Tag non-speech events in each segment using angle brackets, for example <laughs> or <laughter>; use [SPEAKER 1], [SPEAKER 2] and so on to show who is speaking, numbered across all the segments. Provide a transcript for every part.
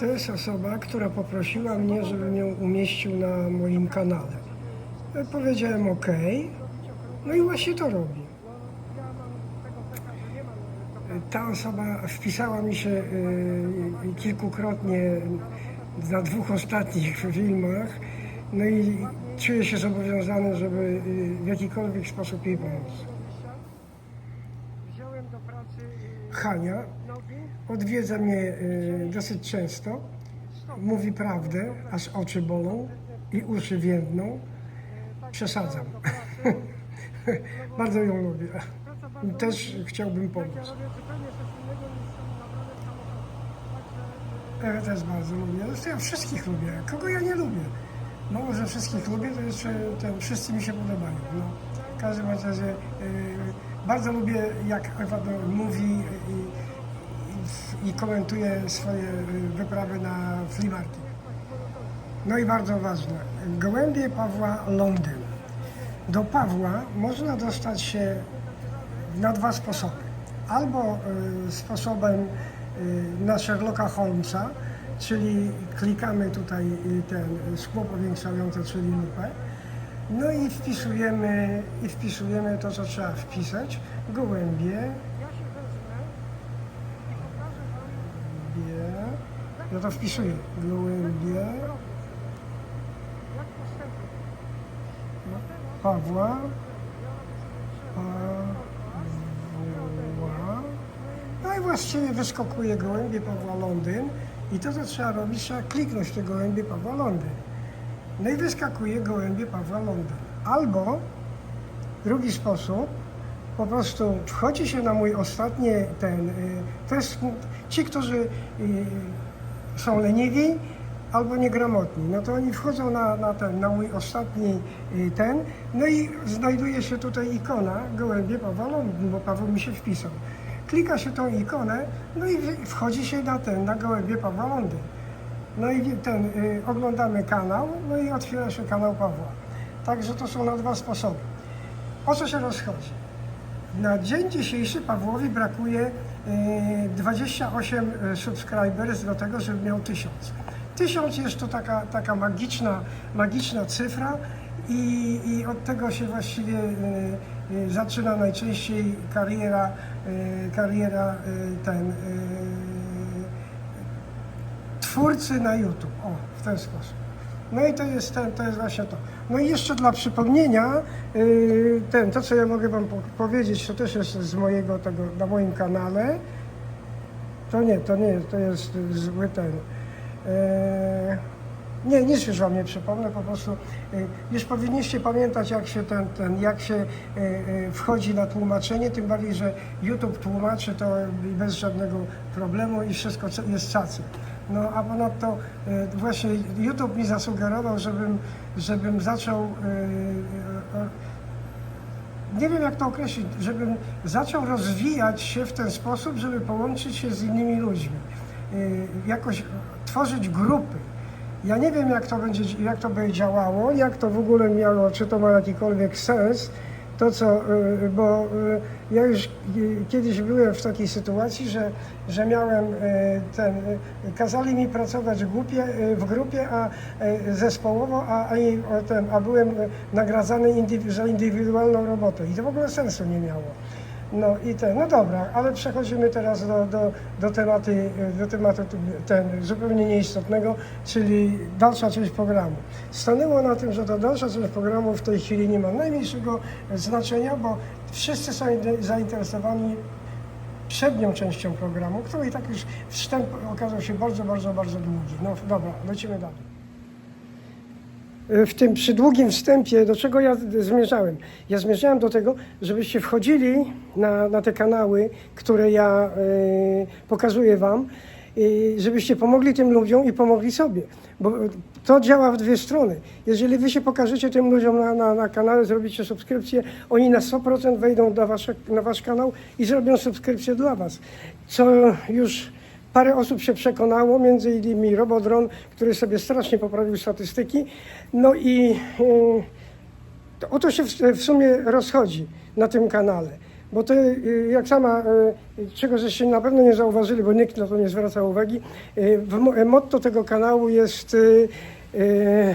[SPEAKER 1] To jest osoba, która poprosiła mnie, żebym ją umieścił na moim kanale. Powiedziałem OK, no i właśnie to robi. Ta osoba wpisała mi się y, y, kilkukrotnie na dwóch ostatnich filmach, no i czuję się zobowiązany, żeby y, w jakikolwiek sposób jej pomóc. Wziąłem do pracy Hania, odwiedza mnie y, dosyć często, mówi prawdę, aż oczy bolą i uszy więdną. Przesadzam. <laughs> Bardzo ją lubię. Też chciałbym pomóc. Ja też bardzo lubię. Ja wszystkich lubię. Kogo ja nie lubię? Mało, że wszystkich lubię, to jeszcze ten, wszyscy mi się podobają. No, w każdym razie y, bardzo lubię, jak Ewa mówi i, komentuje swoje y, wyprawy na flea market. No i bardzo ważne, gołębie Pawła Londyn. Do Pawła można dostać się na dwa sposoby. Albo y, sposobem y, na Sherlocka Holmesa, czyli klikamy tutaj ten szkło powiększające, czyli lupę, no i wpisujemy, i wpisujemy to, co trzeba wpisać. Gołębie. Ja to wpisuję. Gołębie. Pawła. Pawła. No i właściwie wyskakuje gołębie Pawła Londyn. I to, co trzeba robić, trzeba kliknąć te gołębie Pawła Londyn. No i wyskakuje gołębie Pawła Londyn. Albo drugi sposób, po prostu wchodzi się na mój ostatni ten, y, to jest ci, którzy y, są leniwi albo niegramotni, no to oni wchodzą na, na ten, na mój ostatni y, ten, no i znajduje się tutaj ikona gołębie Londyn, bo Paweł mi się wpisał. Klika się tą ikonę, no i wchodzi się na ten, na gołębie Pawła Londyn. No i ten, y, oglądamy kanał, no i otwiera się kanał Pawła. Także to są na dwa sposoby. O co się rozchodzi? Na dzień dzisiejszy Pawłowi brakuje y, 28 subscribers do tego, żeby miał 1000. 1000 jest to taka, taka magiczna, magiczna cyfra i, i od tego się właściwie y, zaczyna najczęściej kariera, kariera ten, twórcy na YouTube. O, w ten sposób. No i to jest, ten, to jest właśnie to. No i jeszcze dla przypomnienia, yy, ten, to co ja mogę Wam po powiedzieć, to też jest z mojego tego, na moim kanale. To nie, to nie, to jest zły ten. Yy, nie, nic już Wam nie przypomnę, po prostu yy, już powinniście pamiętać, jak się, ten, ten, jak się wchodzi na tłumaczenie, tym bardziej, że YouTube tłumaczy to bez żadnego problemu i wszystko jest cacy. No a ponadto yy, właśnie YouTube mi zasugerował, żebym, żebym zaczął yy, nie wiem jak to określić, żebym zaczął rozwijać się w ten sposób, żeby połączyć się z innymi ludźmi, Yy, jakoś tworzyć grupy. Ja nie wiem jak to będzie, jak to będzie działało, jak to w ogóle miało, czy to ma jakikolwiek sens, to co, yy, bo yy, ja już yy, kiedyś byłem w takiej sytuacji, że, że miałem ten, kazali mi pracować w grupie, w grupie a zespołowo, a, a, ten, a byłem nagradzany indywi- za indywidualną robotę i to w ogóle sensu nie miało. No i ten, no dobra, ale przechodzimy teraz do, do, do tematu, do tematu ten, zupełnie nieistotnego, czyli dalsza część programu. Stanęło na tym, że ta dalsza część programu w tej chwili nie ma najmniejszego znaczenia, bo wszyscy są zainteresowani przednią częścią programu, który i tak już wstęp okazał się bardzo, bardzo, bardzo długi. No dobra, lecimy dalej. W tym przydługim wstępie, do czego ja zmierzałem? Ja zmierzałem do tego, żebyście wchodzili na, na te kanały, które ja y, pokazuję Wam, i żebyście pomogli tym ludziom i pomogli sobie. Bo to działa w dwie strony. Jeżeli Wy się pokażecie tym ludziom na, na, na kanale, zrobicie subskrypcję, oni na 100% wejdą na, wasze, na Wasz kanał i zrobią subskrypcję dla Was. Co już Parę osób się przekonało, między innymi Robodron, który sobie strasznie poprawił statystyki. No i yy, to, o to się w, w sumie rozchodzi na tym kanale. bo to y, jak sama, y, czego żeście na pewno nie zauważyli, bo nikt na to nie zwraca uwagi, y, motto tego kanału jest y, y,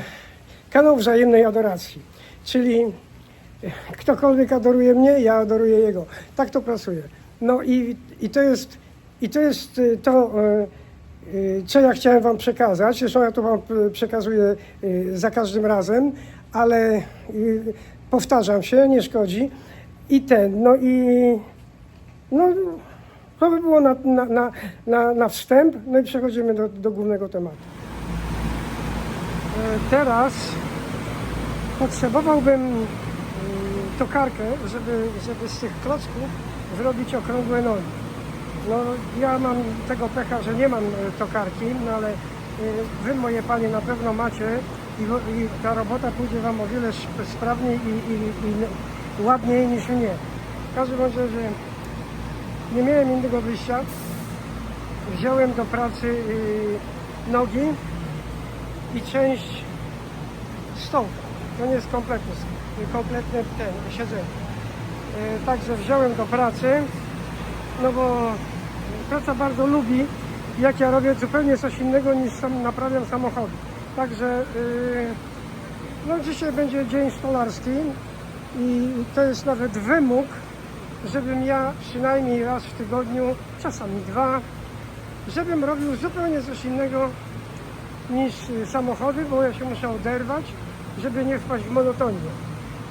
[SPEAKER 1] kanał wzajemnej adoracji, czyli y, ktokolwiek adoruje mnie, ja adoruję jego. Tak to pracuje. No i, i to jest, i to, jest y, to y, y, co ja chciałem Wam przekazać. Zresztą ja to Wam y, przekazuję za każdym razem, ale powtarzam się, nie szkodzi. I ten, no i no, to by było na, na, na, na, na wstęp, no i przechodzimy do, do głównego tematu. E, Teraz potrzebowałbym tokarkę, żeby, żeby z tych klocków zrobić okrągłe nogi. No, ja mam tego pecha, że nie mam e, tokarki, no ale e, wy moje panie na pewno macie i, i ta robota pójdzie wam o wiele sp- sprawniej i, i, i ładniej niż mnie. W każdym razie nie miałem innego wyjścia. Wziąłem do pracy y, nogi i część stołu. To nie jest kompletny, kompletne ten, siedzenie. Y, Także wziąłem do pracy, no bo praca bardzo lubi, jak ja robię zupełnie coś innego niż sam naprawiam samochody. Także y, no dzisiaj będzie dzień stolarski i to jest nawet wymóg, żebym ja przynajmniej raz w tygodniu, czasami dwa, żebym robił zupełnie coś innego niż y, samochody, bo ja się muszę oderwać, żeby nie wpaść w monotonię.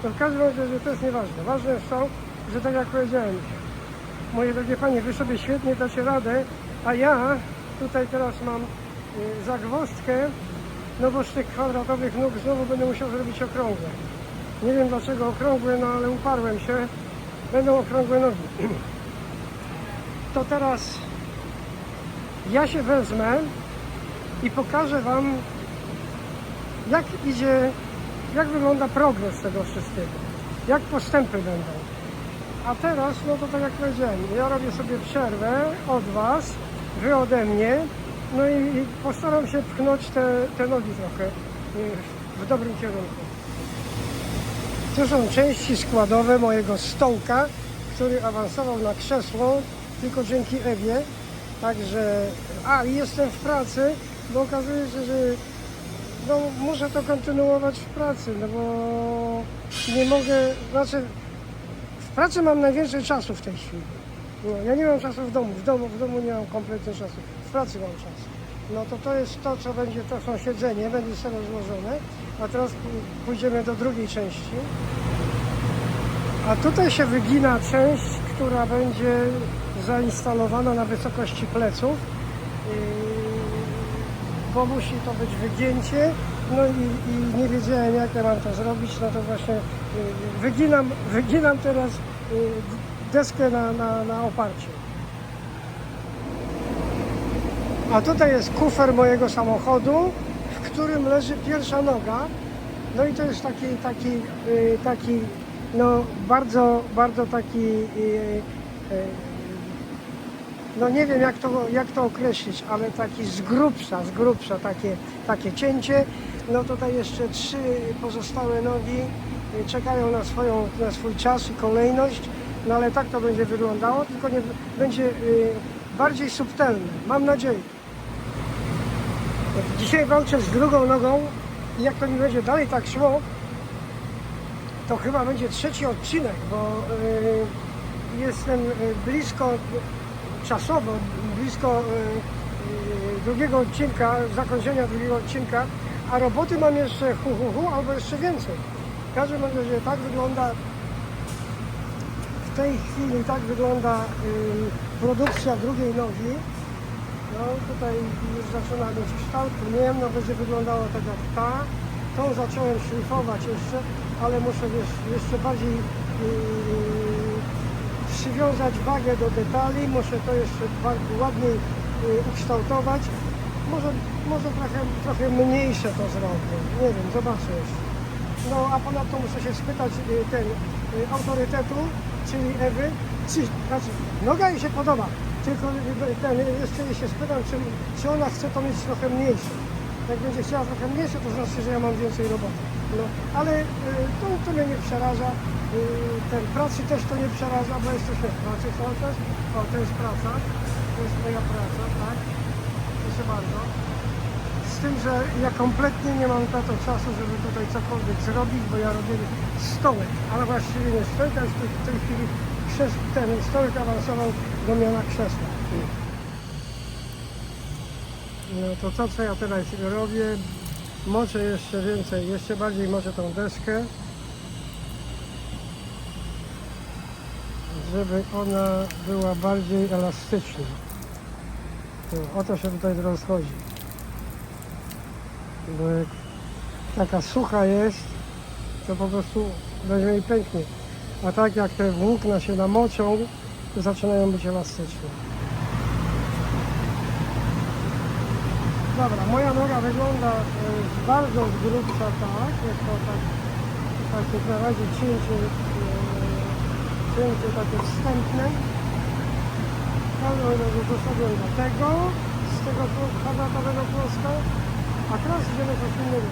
[SPEAKER 1] To w każdym razie, że to jest nieważne. Ważne jest to, że tak jak powiedziałem, moje drogie panie, wy sobie świetnie dacie radę, a ja tutaj teraz mam y, zagwozdkę, no bo z tych kwadratowych nóg znowu będę musiał zrobić okrągłe. Nie wiem dlaczego okrągłe, no ale uparłem się. Będą okrągłe nogi. <clears throat> To teraz ja się wezmę i pokażę Wam, jak idzie, jak wygląda progres tego wszystkiego, jak postępy będą. A teraz, no to tak jak powiedziałem, ja robię sobie przerwę od Was, Wy ode mnie, no i, i postaram się pchnąć te, te nogi trochę y, w dobrym kierunku. To są części składowe mojego stołka, który awansował na krzesło tylko dzięki Ewie. Także, a jestem w pracy, bo okazuje się, że no, muszę to kontynuować w pracy, no bo nie mogę, znaczy pracy mam najwięcej czasu w tej chwili. No, ja nie mam czasu w domu, w domu, w domu nie mam kompletnie czasu, w pracy mam czas. No to to jest to, co będzie, to są siedzenie, będzie sobie rozłożone. A teraz pójdziemy do drugiej części. A tutaj się wygina część, która będzie zainstalowana na wysokości pleców, Yy, bo musi to być wygięcie. No i, i nie wiedziałem jak ja mam to zrobić, no to właśnie yy, wyginam, wyginam teraz yy, deskę na, na, na oparcie. A tutaj jest kufer mojego samochodu, w którym leży pierwsza noga. No i to jest taki, taki, y, taki no bardzo, bardzo taki, y, y, no nie wiem jak to, jak to określić, ale taki z grubsza, z grubsza takie, takie cięcie. No tutaj jeszcze trzy pozostałe nogi czekają na, swoją, na swój czas i kolejność, no ale tak to będzie wyglądało, tylko nie, będzie y, bardziej subtelne, mam nadzieję. Dzisiaj walczę z drugą nogą i jak to mi będzie dalej tak szło, to chyba będzie trzeci odcinek, bo y, jestem y, blisko, czasowo blisko drugiego odcinka, zakończenia drugiego odcinka, a roboty mam jeszcze hu, hu, hu albo jeszcze więcej. W każdym razie tak wygląda w tej chwili tak wygląda produkcja drugiej nogi. No tutaj już zaczyna mieć kształt, nie wiem, no będzie wyglądała tak jak ta. Tą zacząłem szlifować jeszcze, ale muszę jeszcze bardziej yy, przywiązać wagę do detali, muszę to jeszcze ładniej yy, ukształtować. Może, może trochę, trochę mniejsze to zrobię, nie wiem, zobaczę jeszcze. No a ponadto muszę się spytać yy, ten yy, autorytetu, czyli Ewy, czy, znaczy, noga jej się podoba, tylko yy, ten, jeszcze jej się spytam, czy, czy ona chce to mieć trochę mniejsze. Jak będzie chciała trochę mniejsze, to znaczy, że ja mam więcej roboty. No, ale y, to, to mnie nie przeraża. Y, ten pracy też to nie przeraża, bo jesteśmy w pracy cały czas. O, to jest praca. To jest moja praca, tak? Bardzo. Z tym, że ja kompletnie nie mam na to czasu, żeby tutaj cokolwiek zrobić, bo ja robię stołek, ale właściwie nie stołek, a już w tej, chwili ten stołek awansował do miana krzesła. No to to, co ja teraz robię, moczę jeszcze więcej, jeszcze bardziej moczę tą deskę, żeby ona była bardziej elastyczna. O to się tutaj teraz chodzi. Bo jak taka sucha jest, to po prostu weźmie i pęknie. A tak jak te włókna się namoczą, to zaczynają być elastyczne. Dobra, moja noga wygląda e, bardzo z grubsza tak, jak to tak, tak na razie cięcie, e, cięcie takie wstępne. Doszedłem do tego, z tego kwadratowego płoska, a teraz idziemy coś innego.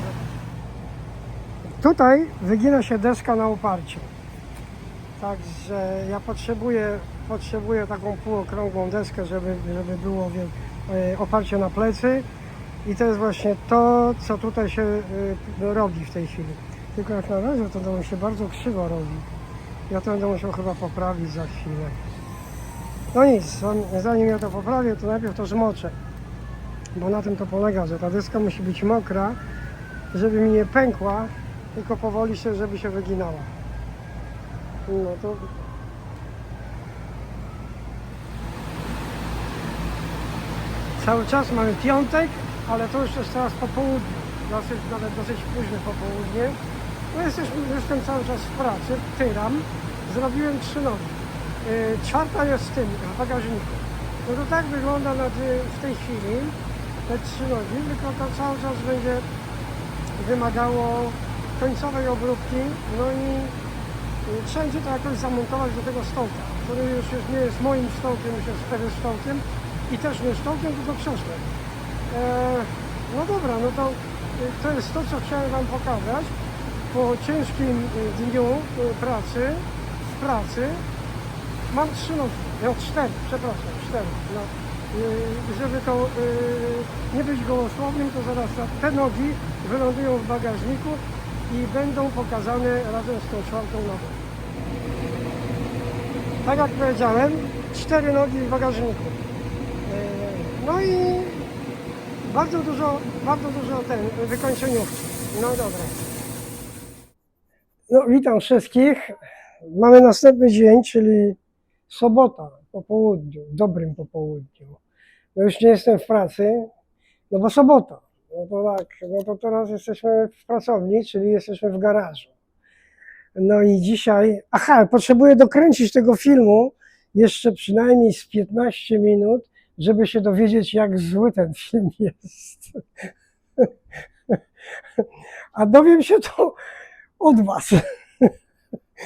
[SPEAKER 1] Tutaj wygina się deska na oparciu. Także ja potrzebuję, potrzebuję taką półokrągłą deskę, żeby, żeby było e, oparcie na plecy. I to jest właśnie to, co tutaj się y, robi w tej chwili. Tylko jak na razie to, się bardzo krzywo robi. Ja to będę musiał chyba poprawić za chwilę. No nic, zanim ja to poprawię, to najpierw to zmoczę. Bo na tym to polega, że ta deska musi być mokra, żeby mi nie pękła, tylko powoli się, żeby się wyginała. No to Cały czas mamy piątek, ale to już jest teraz po południu, dosyć, nawet dosyć późne popołudnie. No jesteśmy, jestem cały czas w pracy, tyram, zrobiłem trzy nogi. Yy, czwarta jest w tym, w bagażniku. No to tak wygląda na, ty- w tej chwili, te trzy nogi, tylko to cały czas będzie wymagało końcowej obróbki, no i yy, trzeba będzie to jakoś zamontować do tego stołka, który już jest, nie jest moim stołkiem, już jest wtedy stołkiem i też nie stołkiem, tylko krzesłem. Eee, no dobra, no to, to jest to, co chciałem Wam pokazać. Po ciężkim dniu pracy, w pracy, mam trzy nogi, no cztery, przepraszam, cztery. No, y, żeby to y, nie być gołosłownym, to zaraz te nogi wylądują w bagażniku i będą pokazane razem z tą czwartą nogą. Tak jak powiedziałem, cztery nogi w bagażniku. Eee, No i bardzo dużo, bardzo dużo ten, wykończeniówki. No dobra. No witam wszystkich. Mamy następny dzień, czyli sobota po południu, dobrym popołudniu. No już nie jestem w pracy, no bo sobota. No to tak, no to teraz jesteśmy w pracowni, czyli jesteśmy w garażu. No i dzisiaj, aha, potrzebuję dokręcić tego filmu jeszcze przynajmniej z 15 minut, żeby się dowiedzieć, jak zły ten film jest. <laughs> A dowiem się to od Was.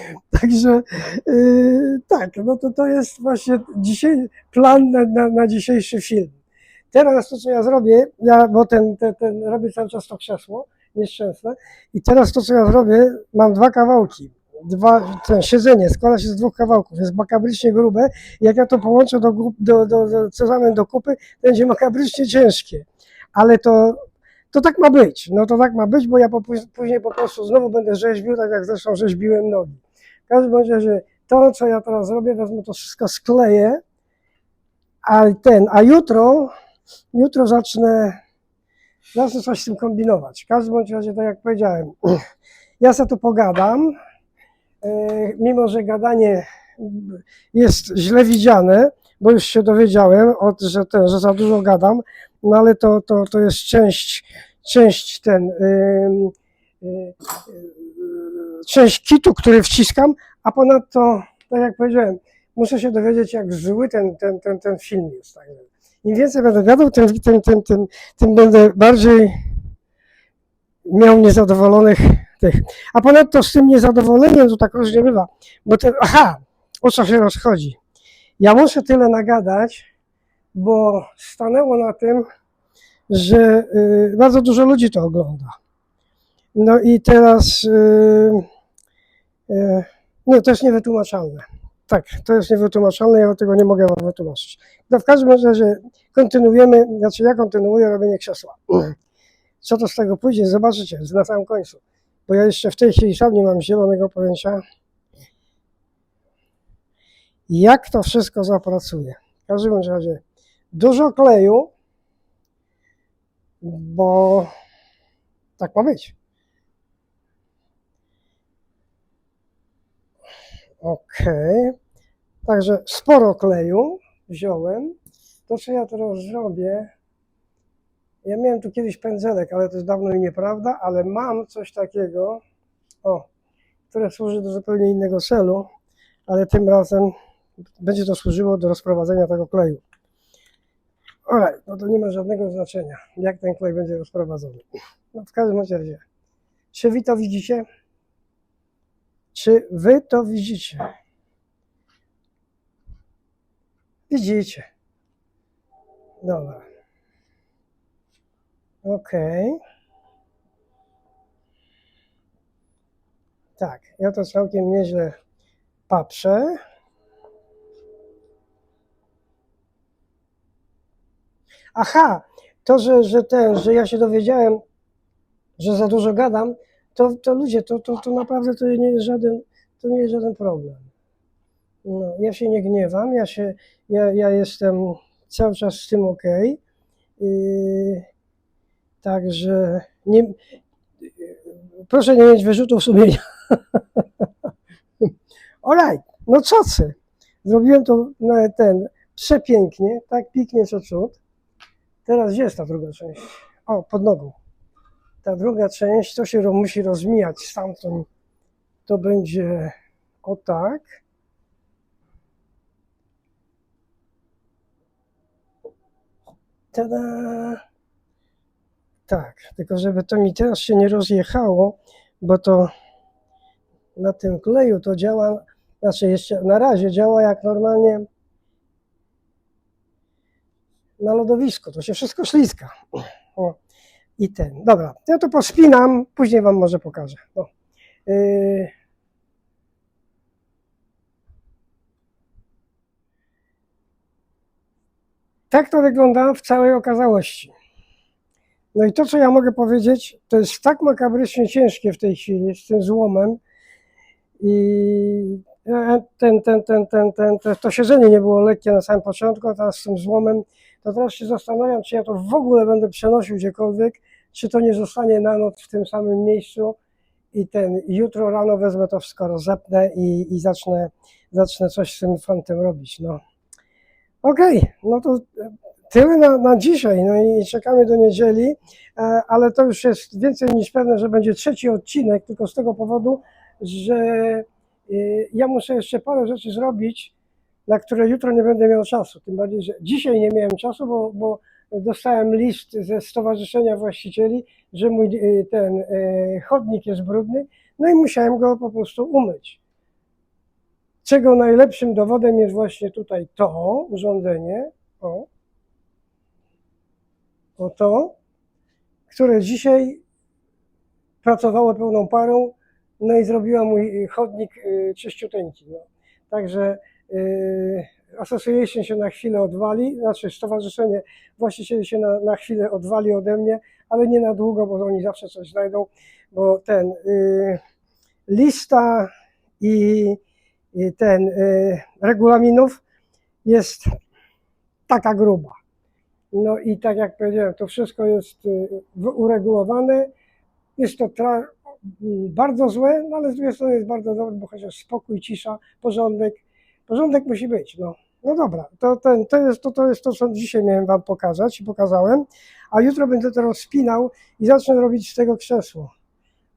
[SPEAKER 1] <laughs> Także yy, tak, no to to jest właśnie dzisiaj plan na, na, na dzisiejszy film. Teraz to, co ja zrobię, ja, bo ten, ten, ten robię cały czas to krzesło nieszczęsne i teraz to, co ja zrobię, mam dwa kawałki. Dwa, ten siedzenie składa się z dwóch kawałków, jest makabrycznie grube. Jak ja to połączę do, do, do, do, cezanem do kupy, będzie makabrycznie ciężkie. Ale to, to tak ma być. No to tak ma być, bo ja po, później po prostu znowu będę rzeźbił, tak jak zresztą rzeźbiłem nogi. W każdym razie to, co ja teraz zrobię, wezmę to wszystko skleję, a ten, a jutro, jutro zacznę, zacznę coś z tym kombinować. W każdym razie, tak jak powiedziałem, <clears throat> ja sobie tu pogadam, e, mimo że gadanie jest źle widziane, bo już się dowiedziałem, od, że, ten, że za dużo gadam, no ale to, to, to jest część, część ten, ym, y, y, część kitu, który wciskam, a ponadto, tak jak powiedziałem, muszę się dowiedzieć, jak zły ten, ten, ten, ten film jest. Także Im więcej będę gadał, tym, tym, tym, tym, tym będę bardziej miał niezadowolonych tych. A ponadto z tym niezadowoleniem to tak różnie bywa, bo ten, aha, o co się rozchodzi. Ja muszę tyle nagadać, bo stanęło na tym, że y, bardzo dużo ludzi to ogląda. No i teraz y, y, nie, to jest niewytłumaczalne. Tak, to jest niewytłumaczalne, ja tego nie mogę wam wytłumaczyć. No w każdym razie kontynuujemy, znaczy ja kontynuuję robienie krzesła. Co to z tego pójdzie, zobaczycie na samym końcu. Bo ja jeszcze w tej chwili sam nie mam zielonego pojęcia, jak to wszystko zapracuje. W każdym razie dużo kleju, bo tak ma być. Okej. Także sporo kleju wziąłem. To, co ja teraz zrobię, ja miałem tu kiedyś pędzelek, ale to jest dawno i nieprawda, ale mam coś takiego, o, które służy do zupełnie innego celu, ale tym razem będzie to służyło do rozprowadzenia tego kleju. Alright, no to nie ma żadnego znaczenia, jak ten klej będzie rozprowadzony. No w każdym razie, czy wy to widzicie? Czy wy to widzicie? Widzicie. Dobra. Okej. Tak, ja to całkiem nieźle patrzę. Aha, to, że, że ten, że ja się dowiedziałem, że za dużo gadam, to, to ludzie, to, to, to naprawdę to nie jest żaden, to nie jest żaden problem. No, ja się nie gniewam, ja się, ja, ja jestem cały czas z tym ok. Yy, także nie, proszę nie mieć wyrzutów sumienia. <laughs> Alright, no co ty? Zrobiłem to na ten przepięknie, tak pięknie co cud. Teraz gdzie jest ta druga część? O, pod nogą. Ta druga część to się musi rozmijać stamtąd. To będzie o tak. Tada! Tak, tylko żeby to mi teraz się nie rozjechało, bo to na tym kleju to działa, znaczy jeszcze na razie działa jak normalnie na lodowisku, to się wszystko śliska. O, I ten, dobra, ja to pospinam, później Wam może pokażę. O. Yy. Tak to wygląda w całej okazałości. No i to, co ja mogę powiedzieć, to jest tak makabrycznie ciężkie w tej chwili z tym złomem i e, ten, ten, ten, ten, ten, to, to siedzenie nie było lekkie na samym początku, a teraz z tym złomem, to teraz się zastanawiam, czy ja to w ogóle będę przenosił gdziekolwiek, czy to nie zostanie na noc w tym samym miejscu i ten, jutro rano wezmę to wszystko rozepnę i, i zacznę, zacznę coś z tym frontem robić, no. Okej, no to tyle na, na dzisiaj, no i czekamy do niedzieli, e, ale to już jest więcej niż pewne, że będzie trzeci odcinek, tylko z tego powodu, że y, ja muszę jeszcze parę rzeczy zrobić, na które jutro nie będę miał czasu. Tym bardziej, że dzisiaj nie miałem czasu, bo, bo dostałem list ze Stowarzyszenia Właścicieli, że mój y, ten y, chodnik jest brudny, no i musiałem go po prostu umyć. Czego najlepszym dowodem jest właśnie tutaj to urządzenie, o, o to, które dzisiaj pracowało pełną parą, no i zrobiła mój chodnik y, czyściuteńki. No. Także y, Association się na chwilę odwali, znaczy stowarzyszenie właścicieli się na, na chwilę odwali ode mnie, ale nie na długo, bo oni zawsze coś znajdą, bo ten y, lista i, i ten y, regulaminów jest taka gruba. No i tak jak powiedziałem, to wszystko jest y, uregulowane. Jest to bardzo złe, no ale z drugiej strony jest bardzo dobre, bo chociaż spokój, cisza, porządek. Porządek musi być, no. No dobra, to, ten, to, jest, to, to jest to, co dzisiaj miałem Wam pokazać i pokazałem, a jutro będę to rozpinał i zacznę robić z tego krzesło.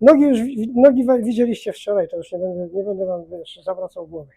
[SPEAKER 1] Nogi już nogi widzieliście wczoraj, to już nie będę, nie będę Wam jeszcze zawracał głowy.